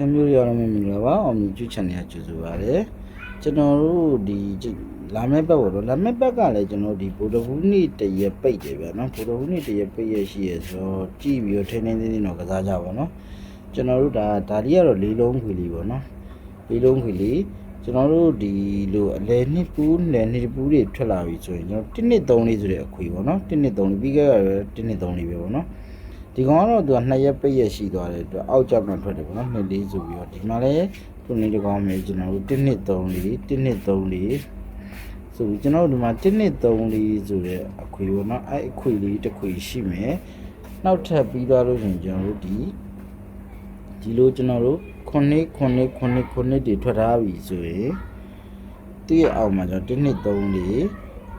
ခင်ဗျားရောမင်္ဂလာပါအောင်မြင်ကျူးချန်နယ်ကြိုဆိုပါရစေကျွန်တော်တို့ဒီလာမယ့်ဘက်ပေါ့နော်လာမယ့်ဘက်ကလည်းကျွန်တော်ဒီဗုဒ္ဓဘုနေ့တရက်ပိတ်တယ်ဗျာနော်ဗုဒ္ဓဘုနေ့တရက်ပိတ်ရရှိရဆိုတော့ကြည့်ပြီးတော့ထိန်းထိန်းသိမ်းသိမ်းတော့ကစားကြပါနော်ကျွန်တော်တို့ဒါဒါဒီကတော့လေးလုံးခွေလေးပေါ့နော်လေးလုံးခွေလေးကျွန်တော်တို့ဒီလိုအလဲနှစ်ပူးနယ်နှစ်ပူးတွေထွက်လာပြီဆိုရင်ကျွန်တော်1နှစ်3လေးဆိုတဲ့အခွေပေါ့နော်1နှစ်3လေးပြီးခဲ့ရ1နှစ်3လေးပဲပေါ့နော် ဒီကောင်ကတော့သူကနှစ်ရက်ပိတ်ရက်ရှိသွားတယ်သူအောက်ကြောက်မှထွက်တယ်ပေါ့နော်နှစ်လေးဆိုပြီးတော့ဒီမှာလည်းသူနေဒီကောင်မျိုးကျွန်တော်တို့1နှစ်3လေး1နှစ်3လေးဆိုပြီးကျွန်တော်တို့ဒီမှာ1နှစ်3လေးဆိုတဲ့အခွေပေါ့နော်အဲ့အခွေလေးတစ်ခွေရှိမယ်နောက်ထပ်ပြီးသွားလို့ရှိရင်ကျွန်တော်တို့ဒီဒီလိုကျွန်တော်တို့ခုနှစ်ခုနှစ်ခုနှစ်ခုနှစ်တွေထွက်ထားပြီဆိုရင်တည့်အောင်မှာကျွန်တော်1နှစ်3လေး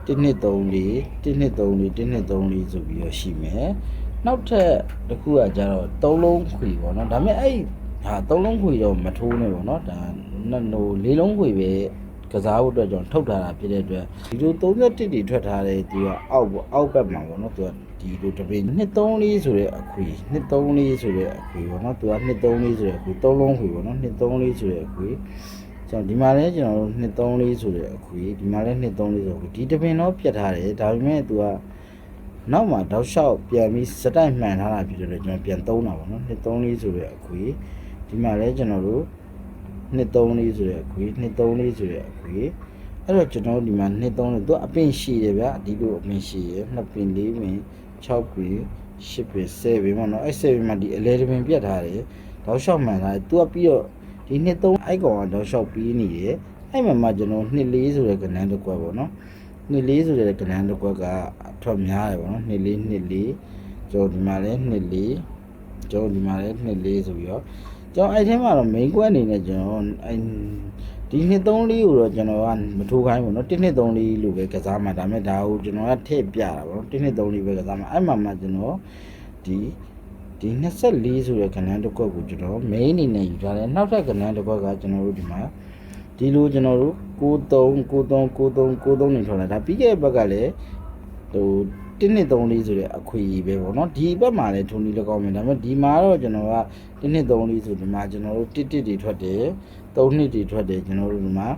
1နှစ်3လေး1နှစ်3လေး1နှစ်3လေးဆိုပြီးတော့ရှိမယ် နောက်ထပ်တစ်ခုကကြတော့သုံးလုံးခွေပေါ့နော်ဒါပေမဲ့အဲ့ဟာသုံးလုံးခွေတော့မထိုးနဲ့ပေါ့နော်ဒါနှစ်ဟိုလေးလုံးခွေပဲကစားဖို့အတွက်ကျွန်တော်ထုတ်ထားတာဖြစ်တဲ့အတွက်ဒီလို31တွေထွက်ထားတယ်ဒီကအောက်ပေါ့အောက်ဘက်မှာပေါ့နော်သူကဒီလိုတပင်း234ဆိုတဲ့အခွေ234ဆိုတဲ့အခွေပေါ့နော်သူက234ဆိုတဲ့အခွေသုံးလုံးခွေပေါ့နော်234ဆိုတဲ့အခွေကျွန်တော်ဒီမှာလည်းကျွန်တော်တို့234ဆိုတဲ့အခွေဒီမှာလည်း234ဆိုတဲ့ဒီတပင်းတော့ပြတ်ထားတယ်ဒါပေမဲ့သူက နောက်မှာတောက်လျှောက်ပြန်ပြီးစတိုက်မှန်ထားတာဖြစ်တယ်လို့ကျွန်တော်ပြန်သုံးတာပေါ့နော်နှစ်သုံးလေးဆိုတဲ့အခွေဒီမှာလည်းကျွန်တော်တို့နှစ်သုံးလေးဆိုတဲ့အခွေနှစ်သုံးလေးဆိုတဲ့အခွေအဲ့တော့ကျွန်တော်တို့ဒီမှာနှစ်သုံးလေးသူအပင်ရှိတယ်ဗျအဒီလိုအပင်ရှိရနှစ်ပင်လေးပင်6ပင်10ပင်10ပင်ပေါ့နော်အဲ့10ပင်မှာဒီအလဲပင်ပြတ်ထားတယ်တောက်လျှောက်မှန်ထားတယ်သူကပြီးတော့ဒီနှစ်သုံးအိုက်ကောင်ကတောက်လျှောက်ပြီးနေတယ်အဲ့မှာမှကျွန်တော်နှစ်လေးဆိုတဲ့ကဏ္ဍတစ်ကွက်ပေါ့နော် နှစ်လေးဆိုတဲ့ကဏ္ဍတစ်ခွက်ကအထွက်များတယ်ပေါ့နော်နှစ်လေးနှစ်လေးကျော်ဒီမှာလည်းနှစ်လေးကျော်ဒီမှာလည်းနှစ်လေးဆိုပြီးတော့ကျွန်တော်အဲ့ထဲမှာတော့ main ကွက်အနေနဲ့ကျွန်တော်အဲ့ဒီနှစ်သုံးလေးကိုတော့ကျွန်တော်ကမထိုးခိုင်းဘူးเนาะတစ်နှစ်သုံးလေးလို့ပဲကစားမှာဒါပေမဲ့ဒါကိုကျွန်တော်ကထည့်ပြတာပေါ့နော်တစ်နှစ်သုံးလေးပဲကစားမှာအဲ့မှာမှကျွန်တော်ဒီဒီ24ဆိုတဲ့ကဏ္ဍတစ်ခွက်ကိုကျွန်တော် main အနေနဲ့ယူထားတယ်နောက်ထပ်ကဏ္ဍတစ်ခွက်ကကျွန်တော်တို့ဒီမှာ ဒီလိုကျွန်တော်တို့93 93 93 93နေထွက်လာဒါပြီးခဲ့တဲ့ဘက်ကလည်းဟို1နှစ်3လေးဆိုတဲ့အခွေကြီးပဲပေါ့နော်ဒီဘက်မှာလည်းထုံနေ၎င်းမယ်ဒါပေမဲ့ဒီမှာတော့ကျွန်တော်က1နှစ်3လေးဆိုဒီမှာကျွန်တော်တို့1 1တွေထွက်တယ်3နှစ်တွေထွက်တယ်ကျွန်တော်တို့ဒီမှာ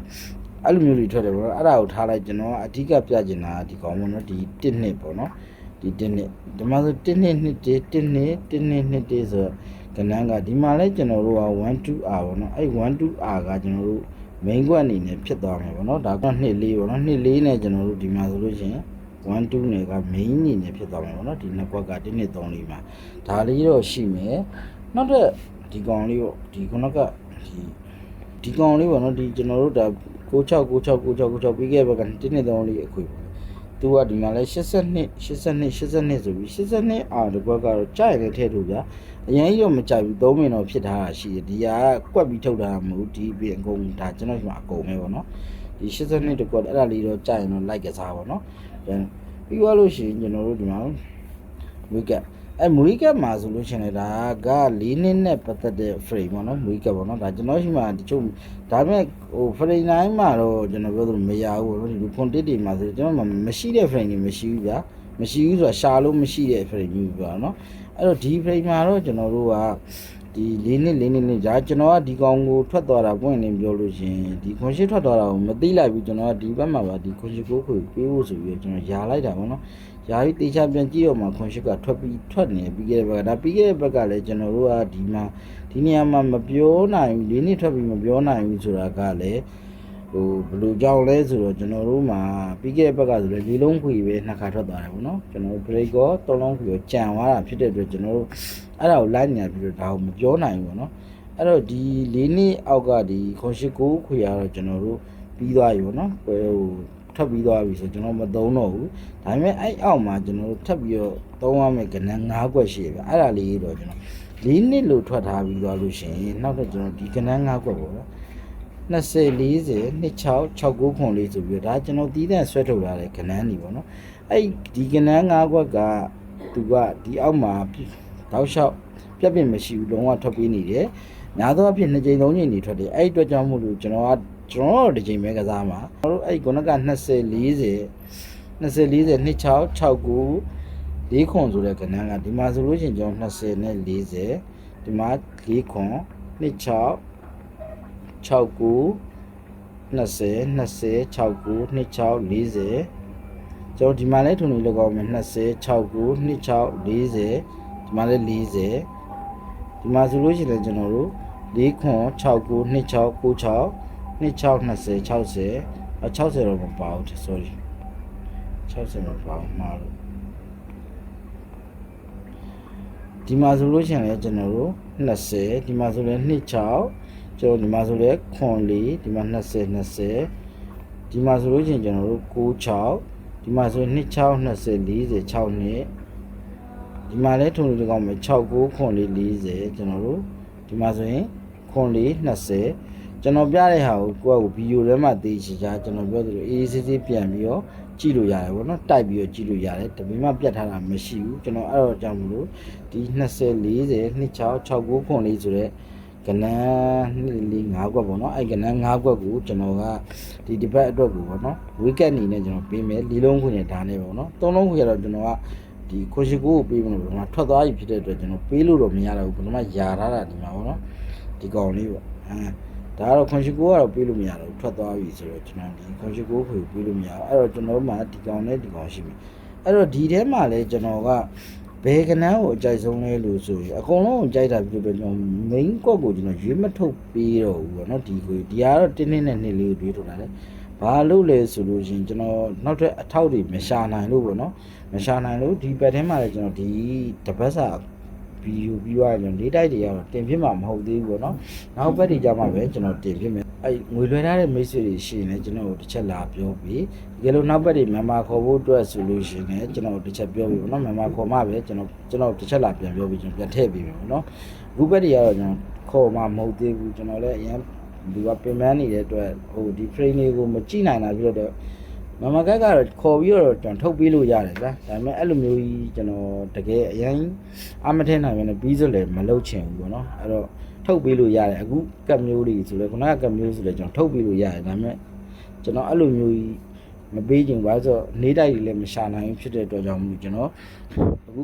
အဲ့လိုမျိုးတွေထွက်တယ်ပေါ့နော်အဲ့ဒါကိုထားလိုက်ကျွန်တော်ကအဓိကပြချင်တာဒီကောင်ပေါ့နော်ဒီ1နှစ်ပေါ့နော်ဒီ1နှစ်ဒီမှာဆို1နှစ်နှစ်တေ1နှစ်1နှစ်နှစ်တေဆိုတော့ကဏ္ဍကဒီမှာလည်းကျွန်တော်တို့က1 2r ပေါ့နော်အဲ့1 2r ကကျွန်တော်တို့ main ကွက်အနေနဲ့ဖြစ်သွားမယ်ပေါ့နော်ဒါကနှစ်လေးပေါ့နော်နှစ်လေးနဲ့ကျွန်တော်တို့ဒီမှာဆိုလို့ရှိရင်1 2နဲ့က main အနေနဲ့ဖြစ်သွားမယ်ပေါ့နော်ဒီနှစ်ကွက်က1နှစ်3လေးမှာဒါလေးတော့ရှိမယ်နောက်တော့ဒီကောင်လေးပေါ့ဒီခုနကဒီဒီကောင်လေးပေါ့နော်ဒီကျွန်တော်တို့ဒါ96 96 96 96ပြီးခဲ့ဘက်က1နှစ်3လေးအခွေပေါ့ သူကဒီမှာလဲ82 82 82ဆိုပြီး82အာဒီဘက်ကတော့ကြိုက်လည်းထည့်လို့ဗျာအရင်ကြီးတော့မကြိုက်ဘူးသုံးမိနတော့ဖြစ်ထားတာရှိတယ်ဒီဟာကကွက်ပြီးထုတ်တာမဟုတ်ဒီပြင်အကုန်ဒါကျွန်တော်ဒီမှာအကုန်ပဲပေါ့နော်ဒီ82တကွက်အဲ့ဒါလေးတော့ကြိုက်ရင်တော့လိုက်ကစားပါနော်ပြီးသွားလို့ရှိရင်ကျွန်တော်တို့ဒီမှာဝီကက် အဲမွေးကက်မှာဆိုလို့ရှိရင်ဒါက၄နှစ်နဲ့ပတ်သက်တဲ့ frame ပေါ့နော်မွေးကက်ပေါ့နော်ဒါကျွန်တော်ရှိမှတချို့ဒါပေမဲ့ဟို frame 9မှာတော့ကျွန်တော်ပြောသလိုမရဘူးပေါ့နော်ဒီ content တွေမှာဆိုကျွန်တော်မှမရှိတဲ့ frame တွေမရှိဘူးဗျာမရှိဘူးဆိုတာရှာလို့မရှိတဲ့ frame မျိုးပြပါနော်အဲ့တော့ဒီ frame မှာတော့ကျွန်တော်တို့က ဒီ၄နှစ်၄နှစ်နဲ့ကြာကျွန်တော်ကဒီကောင်ကိုထွက်သွားတာပွင့်နေပြောလို့ရှင်ဒီခွန်ရှိထွက်သွားတာကိုမသိလိုက်ဘူးကျွန်တော်ကဒီဘက်မှာပါဒီခွန်ရှိကိုခွေပေးဖို့ဆိုပြီးကျွန်တော်ယာလိုက်တာပေါ့နော်ယာပြီးတေချာပြန်ကြည့်တော့မှခွန်ရှိကထွက်ပြီးထွက်နေပြီးခဲ့တဲ့ဘက်ကဒါပြီးခဲ့တဲ့ဘက်ကလည်းကျွန်တော်တို့ကဒီမှာဒီနေရာမှာမပြောနိုင်ဘူးလေးနှစ်ထွက်ပြီးမပြောနိုင်ဘူးဆိုတာကလည်း ဟိုဘယ်လိုကြောင့်လဲဆိုတော့ကျွန်တော်တို့မှာပြီးခဲ့တဲ့ဘက်ကဆိုလည်းလေးလုံးခွေပဲနှစ်ခါထွက်သွားတယ်ပေါ့နော်ကျွန်တော်တို့ break ကောသုံးလုံးခွေရောကြံသွားတာဖြစ်တဲ့အတွက်ကျွန်တော်တို့အဲ့ဒါကိုလိုက်နေပြီးတော့ဒါကိုမပြောနိုင်ဘူးပေါ့နော်အဲ့တော့ဒီလေးနှစ်အောက်ကဒီခွန်ရှိကိုခွေရတော့ကျွန်တော်တို့ပြီးသွားပြီပေါ့နော်ဟိုထပ်ပြီးသွားပြီဆိုကျွန်တော်မသုံးတော့ဘူးဒါပေမဲ့အဲ့အောက်မှာကျွန်တော်တို့ထပ်ပြီးတော့သုံးရမယ့်ကဏ္ဍ၅ခွက်ရှိတယ်ဗျအဲ့ဒါလေးတော့ကျွန်တော်၄နှစ်လို့ထွက်ထားပြီးသွားလို့ရှိရင်နောက်တော့ကျွန်တော်ဒီကဏ္ဍ၅ခွက်ပေါ့ဗျ 20 40 26 69ခွန်လေးဆိုပြီးတော့ဒါကျွန်တော်တီးတဲ့ဆွဲထုတ်လာတဲ့ကဏ္ဍနေပေါ့နော်အဲ့ဒီကဏ္ဍ၅ခွက်ကသူကဒီအောက်မှာတောက်လျှောက်ပြက်ပြက်မရှိဘူးလုံးဝထွက်ပြီးနေတယ်များသောအားဖြင့်နှစ်ကြိမ်သုံးကြိမ်နေထွက်တယ်အဲ့ဒီအတွက်ကြောင့်မို့လို့ကျွန်တော်ကကျွန်တော်တို့ဒီချိန်ပဲကစားမှာကျွန်တော်တို့အဲ့ဒီခုနက20 40 20 40 26 69လေးခွန်ဆိုတဲ့ကဏ္ဍကဒီမှာဆိုလို့ရှိရင်ကျွန်တော်20နဲ့40ဒီမှာ၄ခွန်26 69 20 20 69 26 40ကျွန်တော်ဒီမှာလဲထုံနေလောက်အောင်မယ်20 69 26 40ဒီမှာလဲ40ဒီမှာဆိုလို့ရှိရင်ကျွန်တော်တို့4ခွန်69 26 96 26 20 60အ60တော့မပါဘူး sorry 60မပါဘူးမှားလို့ဒီမှာဆိုလို့ရှိရင်လည်းကျွန်တော်တို့20ဒီမှာဆိုလည်း26 ကျွန်တော်ဒီမှာဆိုလည်းခွန်4ဒီမှာ20 20ဒီမှာဆိုလို့ရှိရင်ကျွန်တော်တို့96ဒီမှာဆိုရင်26 20 40 6နှစ်ဒီမှာလည်းထုံလို့ကောင်းမယ်69ခွန်4 40ကျွန်တော်တို့ဒီမှာဆိုရင်ခွန်4 20ကျွန်တော်ပြတဲ့ဟာကိုကိုယ့်အကိုဗီဒီယိုထဲမှာသိချင်ကြကျွန်တော်ပြောသလိုအေးအေးဆေးဆေးပြန်ပြီးတော့ကြည့်လို့ရတယ်ဗောနော်တိုက်ပြီးတော့ကြည့်လို့ရတယ်တပင်းမှပြတ်ထားတာမရှိဘူးကျွန်တော်အဲ့တော့ကြောင့်မလို့ဒီ20 40 26 69ခွန်လေးဆိုတော့ ကနန်း2 4 5ကွက်ပေါ့နော်အဲ့ကနန်း5ကွက်ကိုကျွန်တော်ကဒီဒီဘက်အတွက်ကိုပေါ့နော်ဝီကက်အနေနဲ့ကျွန်တော်ပေးမယ်၄လုံးခွင့်နဲ့ဒါနဲ့ပေါ့နော်၃လုံးခွင့်ရတော့ကျွန်တော်ကဒီခွန်ရှိကိုကိုပေးမလို့ဘယ်မှာထွက်သွားပြီဖြစ်တဲ့အတွက်ကျွန်တော်ပေးလို့တော့မရတော့ဘူးဘယ်မှာယာထားတာဒီမှာပေါ့နော်ဒီကောင်လေးပေါ့အဲဒါကတော့ခွန်ရှိကိုကတော့ပေးလို့မရတော့ဘူးထွက်သွားပြီဆိုတော့ကျွန်တော်ဒီခွန်ရှိကိုကိုပေးလို့မရဘူးအဲ့တော့ကျွန်တော်တို့မှာဒီကောင်နဲ့ဒီကောင်ရှိပြီအဲ့တော့ဒီထဲမှာလဲကျွန်တော်က ဘယ်ကနန်းကိုအကြိုက်ဆုံးလဲလို့ဆိုရင်အကုန်လုံးကိုကြိုက်တာပြီးတော့ကျွန်တော် main ကွက်ကိုကျွန်တော်ရွေးမထုတ်ပေးတော့ဘူးပေါ့နော်ဒီကိုဒီကတော့တင်းတင်းနဲ့နှစ်လေးကိုရွေးထုတ်တာလေဘာလို့လဲဆိုလို့ရှိရင်ကျွန်တော်နောက်ထပ်အထောက်တွေမရှာနိုင်လို့ပေါ့နော်မရှာနိုင်လို့ဒီဘက်ထဲမှာလည်းကျွန်တော်ဒီတပတ်စာဗီဒီယိုပြီးသွားရင်လေးတိုက်တွေကတော့တင်ပြမှာမဟုတ်သေးဘူးပေါ့နော်နောက်ဘက်တွေကြမှာပဲကျွန်တော်တင်ပြမယ် အဲ့ငွေလွှဲထားတဲ့မိတ်ဆွေတွေရှိရင်လည်းကျွန်တော်တို့တစ်ချက်လာပြောပြီးဒီလိုနောက်ဘက်တွေမြန်မာခေါ်ဖို့အတွက်ဆိုလို့ရှိရင်လည်းကျွန်တော်တစ်ချက်ပြောပြီးပေါ့နော်မြန်မာခေါ်မှပဲကျွန်တော်ကျွန်တော်တစ်ချက်လာပြန်ပြောပြီးကျွန်တော်ပြန်ထည့်ပြီးပြီပေါ့နော်အခုဘက်တွေကတော့ကျွန်တော်ခေါ်မှမဟုတ်သေးဘူးကျွန်တော်လည်းအရင်ဒီကပင်ပန်းနေတဲ့အတွက်ဟိုဒီ frame လေးကိုမကြည့်နိုင်တာပြီးတော့မမကက်ကတော့ခေါ်ပြီးတော့ကျွန်တော်ထုတ်ပေးလို့ရတယ်ဗျာဒါပေမဲ့အဲ့လိုမျိုးကြီးကျွန်တော်တကယ်အရင်အမထင်းနိုင်ပဲနဲ့ပြီးစလည်းမလုပ်ချင်ဘူးပေါ့နော်အဲ့တော့ ထုတ်ပေးလို့ရတယ်အခုကတ်မျိုးတွေဆိုလဲခုနကကတ်မျိုးဆိုလဲကျွန်တော်ထုတ်ပေးလို့ရတယ်ဒါပေမဲ့ကျွန်တော်အဲ့လိုမျိုးကြီးမပေးချင်ဘူးဘာလို့ဆိုတော့နေတိုက်တွေလည်းမရှာနိုင်ဘူးဖြစ်တဲ့အတွက်ကြောင့်မလို့ကျွန်တော်အခု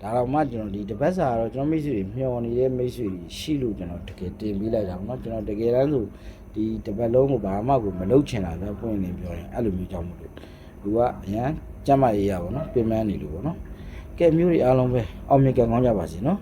ဒါတော့မှကျွန်တော်ဒီတပတ်စာကတော့ကျွန်တော်မိတ်ဆွေတွေမျှော်နေတဲ့မိတ်ဆွေတွေရှိလို့ကျွန်တော်တကယ်တင်ပေးလိုက်တာပေါ့နော်ကျွန်တော်တကယ်တမ်းဆိုဒီတပတ်လုံးကိုဘာမှကိုမလုပ်ချင်တာပဲပွင့်နေပြောရင်အဲ့လိုမျိုးကြောင့်မလို့လူကအရန်ကြမ်းမရေးရပါတော့နော်ပြင်ပန်းနေလို့ပေါ့နော်ကဲမျိုးတွေအားလုံးပဲအောင်မြင်ကံကောင်းကြပါစေနော်